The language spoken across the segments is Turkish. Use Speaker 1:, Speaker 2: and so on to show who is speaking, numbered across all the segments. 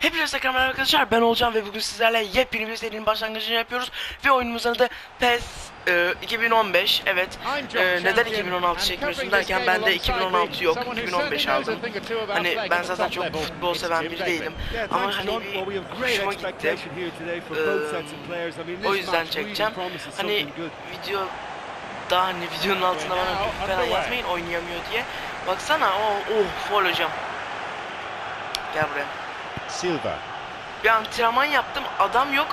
Speaker 1: Hepinize merhaba arkadaşlar. Ben olacağım ve bugün sizlerle yepyeni bir serinin başlangıcını yapıyoruz. Ve oyunumuzun adı PES e, 2015 evet e, neden 2016 çekmiyorsun derken bende 2016 yok 2015 aldım. hani ben zaten çok futbol seven biri değilim. Ama hani bir hoşuma gitti. o yüzden çekeceğim. hani video daha hani videonun altına bana falan yazmayın oynayamıyor diye. Baksana o oh foul hocam. Gel buraya
Speaker 2: Silva.
Speaker 1: bir antrenman yaptım adam yok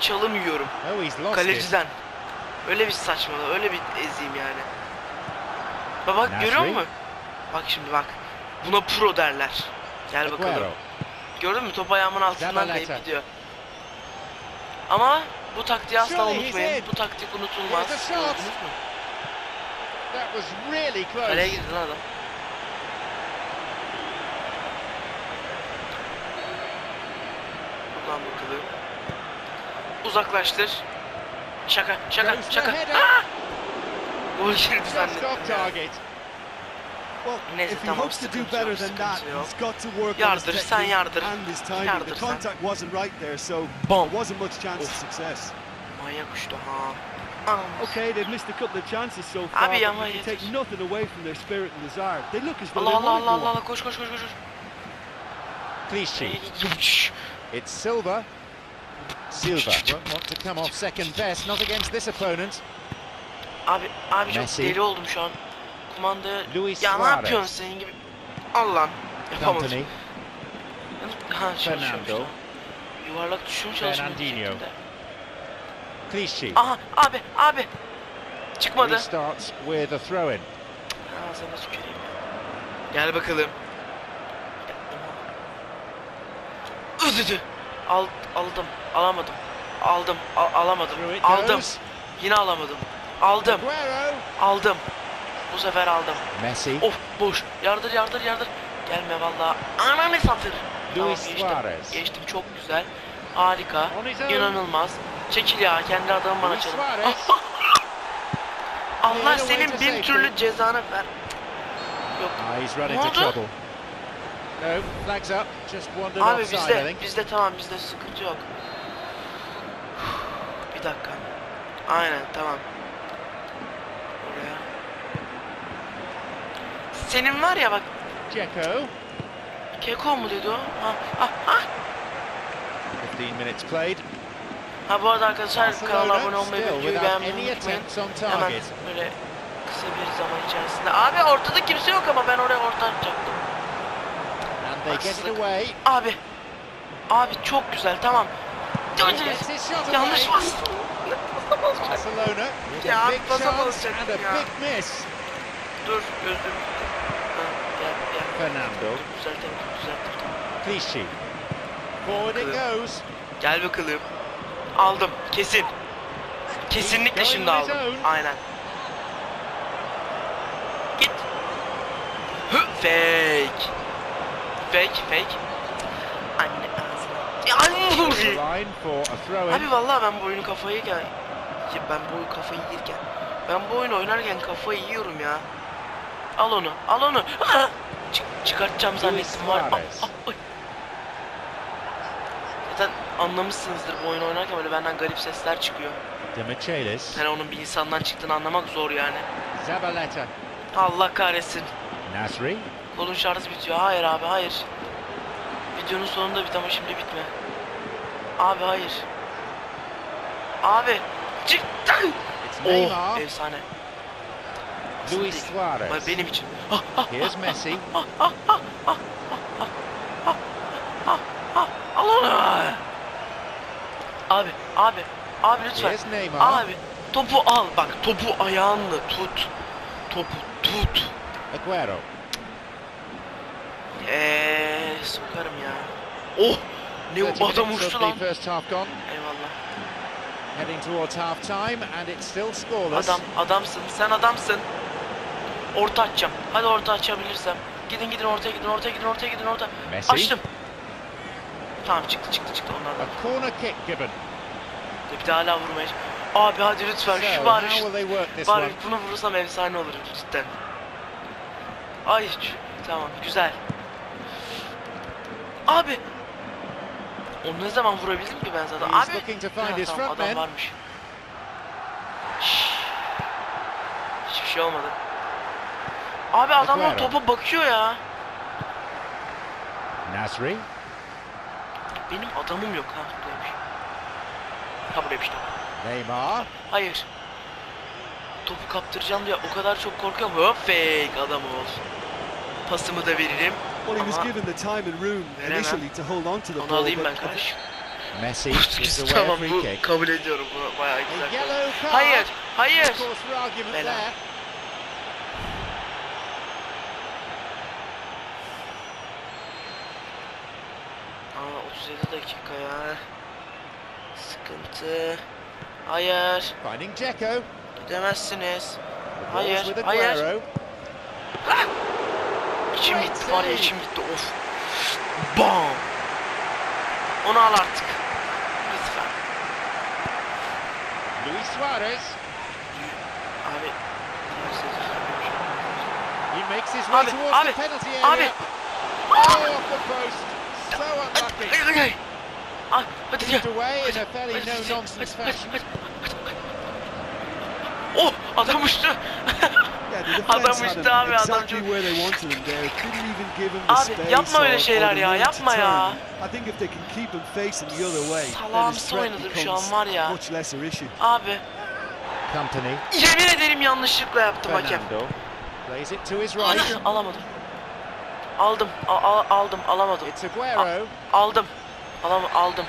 Speaker 1: çalım yiyorum
Speaker 2: Oh, lost it.
Speaker 1: kaleciden. Öyle bir saçmalığı, öyle bir eziyim yani. Bak bak
Speaker 2: Nasri.
Speaker 1: görüyor musun? Bak şimdi bak. Buna pro derler. Gel bakalım.
Speaker 2: Aguero.
Speaker 1: Gördün mü top ayağımın altından kayıp gidiyor. Ama bu taktiği asla unutmayın. Bu taktik unutulmaz. Gördünüz mü?
Speaker 2: That was really
Speaker 1: Kaleye
Speaker 2: close.
Speaker 1: girdi lan adam. Buradan bakalım. Uzaklaştır. Şaka, şaka, şaka. Aa! Gol girdi zannettim Neyse, tamam, sıkıntı yok, sıkıntı Yardır, sen yardır. Yardır sen. Bom. Of. Manyak uçtu ha.
Speaker 3: Okay, they've missed a couple of chances so far,
Speaker 1: Abi ama
Speaker 3: you can take
Speaker 1: yeter.
Speaker 3: nothing away from their spirit and desire. They look as though
Speaker 1: Allah Allah Allah. Allah koş koş koş koş. koş.
Speaker 2: It's Silva. Silva won't want to come off second best, not against this opponent.
Speaker 1: Abi abi çok
Speaker 2: Messi.
Speaker 1: deli oldum şu an. Kumanda
Speaker 2: Luis
Speaker 1: ya ne
Speaker 2: Suarez.
Speaker 1: yapıyorsun senin gibi? Allah'ım. Yapamadım.
Speaker 2: Company.
Speaker 1: Ha
Speaker 2: Fernando.
Speaker 1: Yuvarlak düşüyor çalışmıyor?
Speaker 2: Fernandinho. Clichy.
Speaker 1: Aha abi abi. Çıkmadı.
Speaker 2: Restarts with a throw in.
Speaker 1: Tüküreyim ya. Gel bakalım. Üzdü. Al, aldım. Alamadım. Aldım. Al, alamadım. Aldım. Yine alamadım. Aldım. Aldım. Bu sefer aldım.
Speaker 2: Messi.
Speaker 1: Of boş. Yardır yardır yardır. Gelme vallahi. Ananı satır. Tamam,
Speaker 2: Luis
Speaker 1: geçtim.
Speaker 2: Suarez.
Speaker 1: Geçtim çok güzel. Harika. İnanılmaz. Çekil ya kendi adamı bana çalın. Allah senin bin türlü cezanı ver. Yok.
Speaker 2: Ah,
Speaker 1: Ne oldu?
Speaker 2: No, flags up. Just wandered
Speaker 1: Abi
Speaker 2: offside, I
Speaker 1: bizde,
Speaker 2: think.
Speaker 1: bizde tamam bizde sıkıntı yok. Bir dakika. Aynen tamam. Oraya. Senin var ya bak
Speaker 2: Dzeko.
Speaker 1: Keko mu dedi o? Ha, ha, ha.
Speaker 2: 15 minutes played.
Speaker 1: ha bu arada arkadaşlar kanala abone olmayı ve videoyu beğenmeyi unutmayın. Hemen böyle kısa bir zaman içerisinde. Abi ortada kimse yok ama ben oraya orta atacaktım.
Speaker 2: And they get it
Speaker 1: Haksızlık. Abi. Abi çok güzel tamam. Yanlış bas. Ya,
Speaker 2: a big
Speaker 1: pasa
Speaker 2: chance
Speaker 1: basacaktım
Speaker 2: and a
Speaker 1: ya.
Speaker 2: big miss.
Speaker 1: Dur gel gel.
Speaker 2: Fernando.
Speaker 1: Düzeltelim düzeltelim.
Speaker 2: Clichy. Forward it goes.
Speaker 1: Gel bakalım. Aldım kesin. Kesinlikle şimdi aldım. Aynen. Git. Hı, fake. Fake fake. Anne ağzına. Ya,
Speaker 2: The
Speaker 1: Ay,
Speaker 2: line for a throw
Speaker 1: Abi vallahi ben bu oyunu kafayı gel. Ben bu oyunu kafayı yerken. Ben bu oyunu oynarken kafayı yiyorum ya. Al onu, al onu. Çık, çıkartacağım zannettim var. Ah, ay. Zaten anlamışsınızdır bu oyunu oynarken böyle benden garip sesler çıkıyor.
Speaker 2: Demichelis.
Speaker 1: Yani onun bir insandan çıktığını anlamak zor yani.
Speaker 2: Zabaleta.
Speaker 1: Allah kahretsin.
Speaker 2: Nasri.
Speaker 1: Kolun şarjı bitiyor. Hayır abi hayır. Videonun sonunda bit ama şimdi bitme. Abi hayır. Abi.
Speaker 2: It's
Speaker 1: Oh efsane.
Speaker 2: Luis Suarez.
Speaker 1: benim için.
Speaker 2: Here's Messi.
Speaker 1: al onu. Abi, abi, abi lütfen.
Speaker 2: Here's Neymar.
Speaker 1: Abi, topu al. Bak, topu ayağınla tut. Topu tut.
Speaker 2: Aguero.
Speaker 1: Eee, sokarım ya. Oh, ne
Speaker 2: 30
Speaker 1: o adam uçtu lan. Eyvallah.
Speaker 2: Heading towards half time and it's still scoreless.
Speaker 1: Adam, adamsın. Sen adamsın. Orta açacağım. Hadi orta açabilirsem. Gidin gidin ortaya gidin ortaya gidin ortaya gidin orta.
Speaker 2: Messi.
Speaker 1: Açtım. Tamam çıktı çıktı çıktı onlardan.
Speaker 2: A corner kick given.
Speaker 1: Bir daha hala vurmaya. Abi hadi lütfen şu bari şu- bari bunu vurursam efsane olur cidden. Ay tamam güzel. Abi Onu ne zaman vurabildim ki ben zaten? Abi. Ha, tamam, adam varmış. Şşş. Hiçbir şey olmadı. Abi adamlar topa bakıyor ya.
Speaker 2: Nasri.
Speaker 1: Benim adamım yok ha buradaymış. Ha buradaymış tamam.
Speaker 2: Neymar.
Speaker 1: Hayır. Topu kaptıracağım diye o kadar çok korkuyorum. Hop fake adam ol. Pasımı da veririm.
Speaker 4: Well, he was given the time and room initially to hold on to the
Speaker 1: onu
Speaker 4: ball.
Speaker 1: alayım ben kardeşim.
Speaker 2: Messi gives away a
Speaker 1: tamam
Speaker 2: free
Speaker 1: bu
Speaker 2: kick.
Speaker 1: kabul ediyorum bunu bayağı güzel.
Speaker 2: yellow card.
Speaker 1: Hayır, hayır. Bela. Aa 37 dakika ya. Sıkıntı. Hayır.
Speaker 2: Finding Dzeko.
Speaker 1: Gidemezsiniz. Hayır, hayır. İçim gitti var ya içim gitti of. Bam. Onu al artık. Lütfen.
Speaker 2: Luis Suarez.
Speaker 1: Abi.
Speaker 2: He makes his way
Speaker 1: Abi,
Speaker 2: towards
Speaker 1: abi,
Speaker 2: the penalty area.
Speaker 1: abi.
Speaker 2: Oh, off the post. So unlucky.
Speaker 1: Hadi gel.
Speaker 2: Moved away in a fairly no-nonsense fashion.
Speaker 1: Oh adam uçtu. Adam uçtu abi,
Speaker 4: him
Speaker 1: adam çok- Abi, yapma öyle şeyler ya, yapma ya. Salağımsı oynadım şu an var ya. Abi
Speaker 2: Company.
Speaker 1: yemin ederim yanlışlıkla yaptım hakem. Alamadım. Aldım, aldım, alamadım. Aldım. Alam aldım.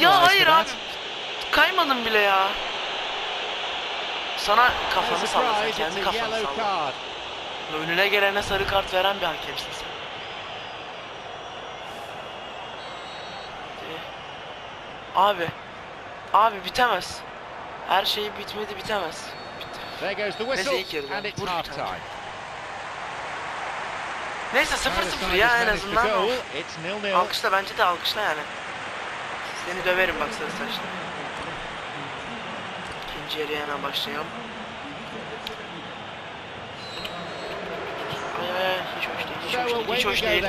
Speaker 1: Ya hayır abi. Kaymadım bile ya. Sana kafanı salla sen,
Speaker 2: surprise,
Speaker 1: kendi kafanı salla. Önüne gelene sarı kart veren bir hakemsin sen. Abi. Abi bitemez. Her şey bitmedi bitemez. Bitti. Neyse, ilk yarıda. Vur bir tane. Neyse 0-0 ya en azından. Alkışla bence de alkışla yani. Seni döverim bak sarı saçlı. Hemen başlayalım. Ay, hiç hoş değil, hiç hoş değil,
Speaker 2: away
Speaker 1: hiç hoş değil.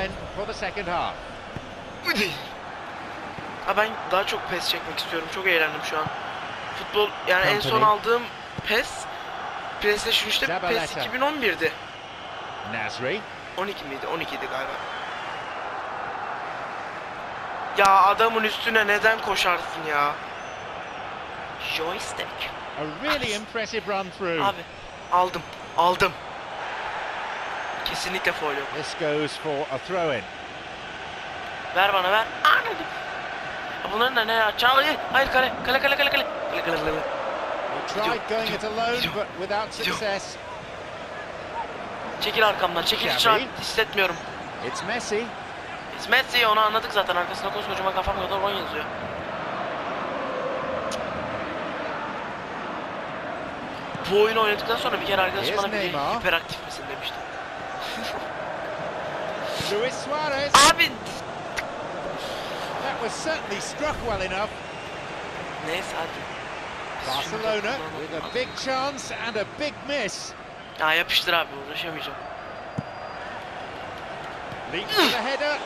Speaker 1: Ha ben daha çok pes çekmek istiyorum. Çok eğlendim şu an. Futbol yani en son aldığım pes PlayStation 3'te PES
Speaker 2: Zabaleta.
Speaker 1: 2011'di.
Speaker 2: Nasri.
Speaker 1: 12 miydi? 12'di galiba. Ya adamın üstüne neden koşarsın ya? Joystick.
Speaker 2: A really impressive run through.
Speaker 1: Abi aldım. Aldım. Kesinlikle foul yok.
Speaker 2: This goes for a throw-in.
Speaker 1: Ver bana ver. Anladım. Bunların da ne ya? Çal hayır. Kale. Kale kale kale kale. Kale kale kale.
Speaker 2: Tried going it alone, but without success.
Speaker 1: Çekil arkamdan. Çekil hiç rahat hissetmiyorum.
Speaker 2: It's Messi.
Speaker 1: It's Messi onu anladık zaten arkasında koskocaman kafam kadar oyun yazıyor. Bu oyunu oynadıktan sonra bir kere arkadaşım
Speaker 2: Here's
Speaker 1: bana bir
Speaker 2: Neymar.
Speaker 1: hiperaktif misin demişti.
Speaker 2: Luis Suarez.
Speaker 1: Abi
Speaker 2: That was certainly struck well enough.
Speaker 1: neyse hadi. Biz şunu da
Speaker 2: Barcelona
Speaker 1: kullanalım
Speaker 2: with a
Speaker 1: az.
Speaker 2: big chance and a big miss.
Speaker 1: Ya yapıştır abi uğraşamayacağım.
Speaker 2: Leaps to the header.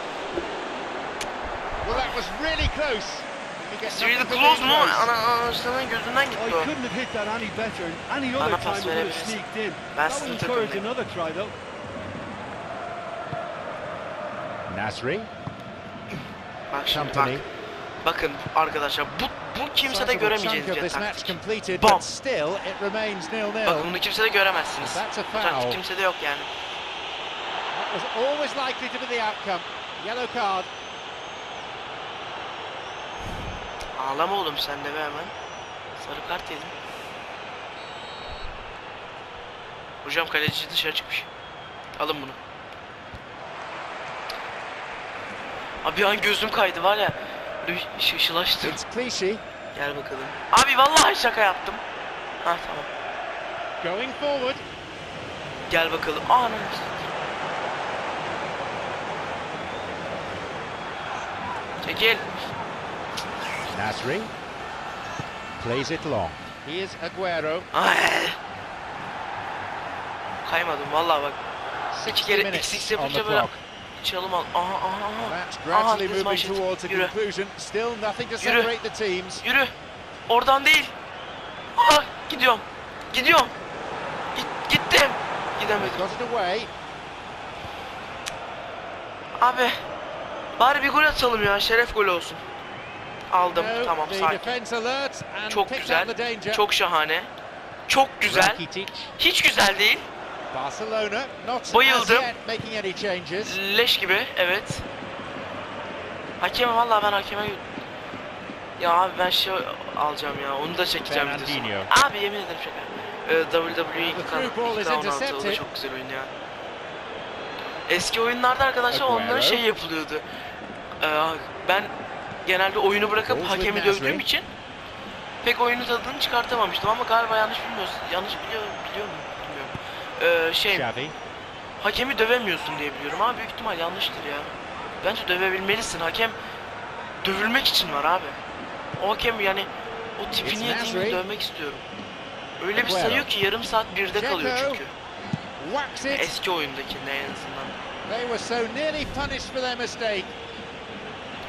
Speaker 2: Well, that was really close. For
Speaker 1: close mu? Ana anasının gözünden gitti o. Bana pas verebilirsin. Ben sizin takımdayım.
Speaker 2: Nasri.
Speaker 1: Bak şimdi bak. Bakın arkadaşlar bu bu kimse de göremeyeceğiniz bir taktik.
Speaker 2: nil-nil.
Speaker 1: Bakın bunu kimse de göremezsiniz. Bu taktik kimse de yok yani.
Speaker 2: Was always likely to be the outcome. Yellow card.
Speaker 1: Ağlama oğlum sen de be hemen. Sarı kart yedim. Hocam kaleci dışarı çıkmış. Alın bunu. Abi an gözüm kaydı var ya. Böyle bir şaşılaştım. Gel bakalım. Abi vallahi şaka yaptım. Ha tamam.
Speaker 2: going forward.
Speaker 1: Gel bakalım. Anam. Çekil.
Speaker 2: Nasri plays it long. Here's Aguero.
Speaker 1: Ay. Kaymadım vallahi bak.
Speaker 2: 60
Speaker 1: kere
Speaker 2: the
Speaker 1: yapınca böyle-. Çalım al. Aha aha aha.
Speaker 2: That's
Speaker 1: Aha
Speaker 2: a
Speaker 1: Yürü.
Speaker 2: conclusion. Still nothing to
Speaker 1: Yürü.
Speaker 2: separate the teams.
Speaker 1: Yürü. Oradan değil. Ah gidiyorum. Gidiyorum. Git, gittim. Gidemedim. Abi. Bari bir gol atalım ya. Şeref golü olsun. Aldım. Tamam sakin. Çok güzel. Çok şahane. Çok güzel. Hiç güzel değil. Bayıldım. Leş gibi. Evet. Hakem vallahi ben hakeme ya abi ben şey alacağım ya onu da çekeceğim videosunu. Abi yemin ederim şaka. Ee, WWE
Speaker 2: The through ball is
Speaker 1: 2K16 o da çok güzel oyun ya. Eski oyunlarda arkadaşlar onlara şey yapılıyordu. Ee, ben genelde oyunu bırakıp hakemi dövdüğüm için pek oyunu tadını çıkartamamıştım ama galiba yanlış bilmiyorsun. Yanlış biliyor, biliyor muyum? Bilmiyorum. Ee, şey. Hakemi dövemiyorsun diye biliyorum ama büyük ihtimal yanlıştır ya. Bence dövebilmelisin. Hakem dövülmek için var abi. O hakem yani o tipini yediğini dövmek istiyorum. Öyle bir sayıyor ki yarım saat birde kalıyor çünkü. Eski oyundakinde en azından.
Speaker 2: They were so nearly punished for their mistake.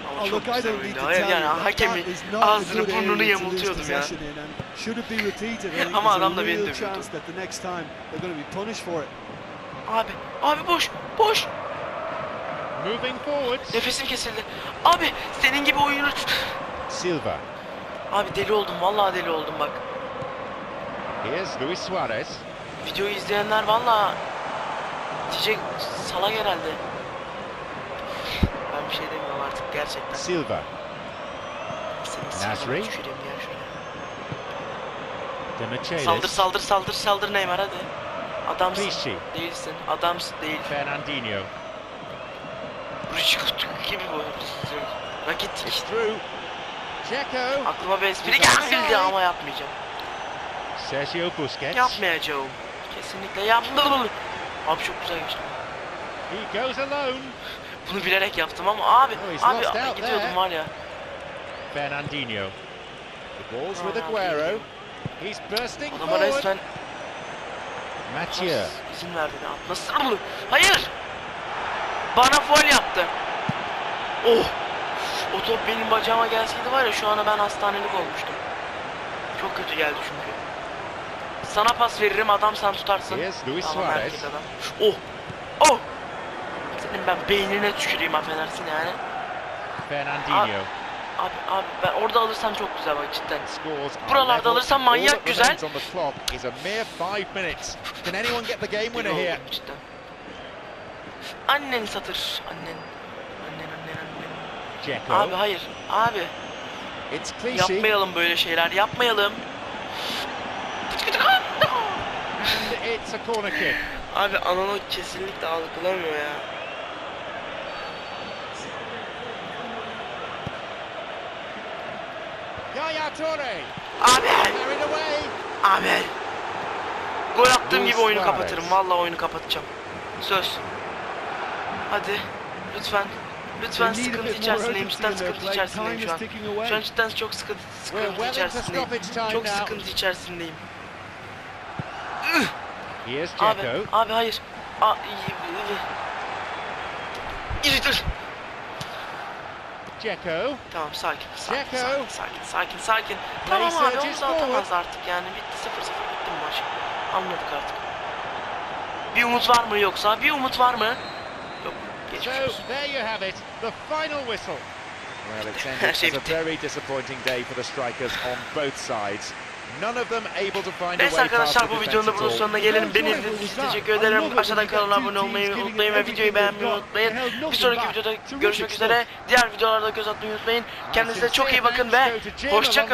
Speaker 1: Ama
Speaker 4: Oh,
Speaker 1: çok
Speaker 4: look, I
Speaker 1: güzel
Speaker 4: don't need
Speaker 1: oyundu.
Speaker 4: to
Speaker 1: Hayır
Speaker 4: tell
Speaker 1: yani
Speaker 4: you that
Speaker 1: hakemi
Speaker 4: that is not a
Speaker 1: ağzını burnunu yamultuyordum ya. Ama
Speaker 4: there's
Speaker 1: adam
Speaker 4: a
Speaker 1: da beni
Speaker 4: real
Speaker 1: dövüyordu.
Speaker 4: chance that the next time they're going to be punished for it.
Speaker 1: Abi, abi boş, boş.
Speaker 2: Moving forwards.
Speaker 1: Nefesim kesildi. Abi senin gibi oyunu...
Speaker 2: Silva.
Speaker 1: Abi deli oldum, vallahi deli oldum bak.
Speaker 2: Here's Luis Suarez.
Speaker 1: Videoyu izleyenler valla diyecek salak herhalde. Bir şey demiyorum artık gerçekten.
Speaker 2: Silva. Nasri. Demichelis.
Speaker 1: Saldır saldır saldır saldır Neymar hadi. Adamsın.
Speaker 2: Clichy.
Speaker 1: Değilsin. Adamsın değil.
Speaker 2: Fernandinho.
Speaker 1: Rıçkıt gibi bu.
Speaker 2: It's through. Dzeko.
Speaker 1: Aklıma bir espri geldi ama yapmayacağım.
Speaker 2: Sergio Busquets.
Speaker 1: Yapmayacağım. Kesinlikle yapmadım. Abi çok güzel geçti.
Speaker 2: He goes alone.
Speaker 1: Bunu bilerek yaptım ama abi
Speaker 2: Oh, he's
Speaker 1: abi
Speaker 2: lost out
Speaker 1: gidiyordum
Speaker 2: there.
Speaker 1: var ya.
Speaker 2: Fernandinho. The ball's with Aguero. He's bursting
Speaker 1: Adama resmen
Speaker 2: Mathieu.
Speaker 1: izin verdi ne yapması. Hayır. Bana foul yaptı. Oh. O top benim bacağıma gelseydi var ya şu ana ben hastanelik olmuştum. Çok kötü geldi çünkü. Sana pas veririm adam sen tutarsın.
Speaker 2: Here's Luis Suarez.
Speaker 1: adam. Oh. Oh. Senin ben beynine tüküreyim affedersin yani.
Speaker 2: Fernandinho.
Speaker 1: Abi abi ben orada alırsam çok güzel bak cidden. Buralarda alırsam manyak güzel. cidden. Annen satır. Annen. Annen annen annen.
Speaker 2: Dzeko.
Speaker 1: Abi hayır. Abi yapmayalım böyle şeyler. Yapmayalım.
Speaker 2: And it's a corner kick.
Speaker 1: Abi ananı kesinlikle algılamıyor ya.
Speaker 2: Away.
Speaker 1: Abi. Gol attığım gibi oyunu kapatırım. Vallahi oyunu kapatacağım. Söz. Hadi. Lütfen. Lütfen
Speaker 4: a
Speaker 1: sıkıntı içerisindeyim. Cidden sıkıntı içerisindeyim şu an. Şu an cidden çok sıkıntı, sıkıntı içerisindeyim. Çok sıkıntı içerisindeyim. Abi, abi hayır. Aa, iyi, iyi. İyi dur.
Speaker 2: Dzeko.
Speaker 1: Tamam sakin, sakin, sakin, sakin, sakin, sakin. Tamam abi onu da atamaz artık yani. Bitti 0-0 bitti maç. Anladık artık. Bir umut var mı yoksa? Bir umut var mı? Yok. Geçmiş
Speaker 2: So
Speaker 1: olsun.
Speaker 2: there you have it, the final whistle. Well, it's ended as a very disappointing day for the strikers on both sides.
Speaker 1: Neyse arkadaşlar bu videonun da
Speaker 2: all.
Speaker 1: sonuna gelelim. Beni izlediğiniz için teşekkür ederim. Aşağıdan kanala abone olmayı unutmayın ve videoyu beğenmeyi unutmayın. Bir sonraki videoda görüşmek üzere. Diğer videolarda göz atmayı unutmayın. Kendinize çok iyi bakın ve hoşça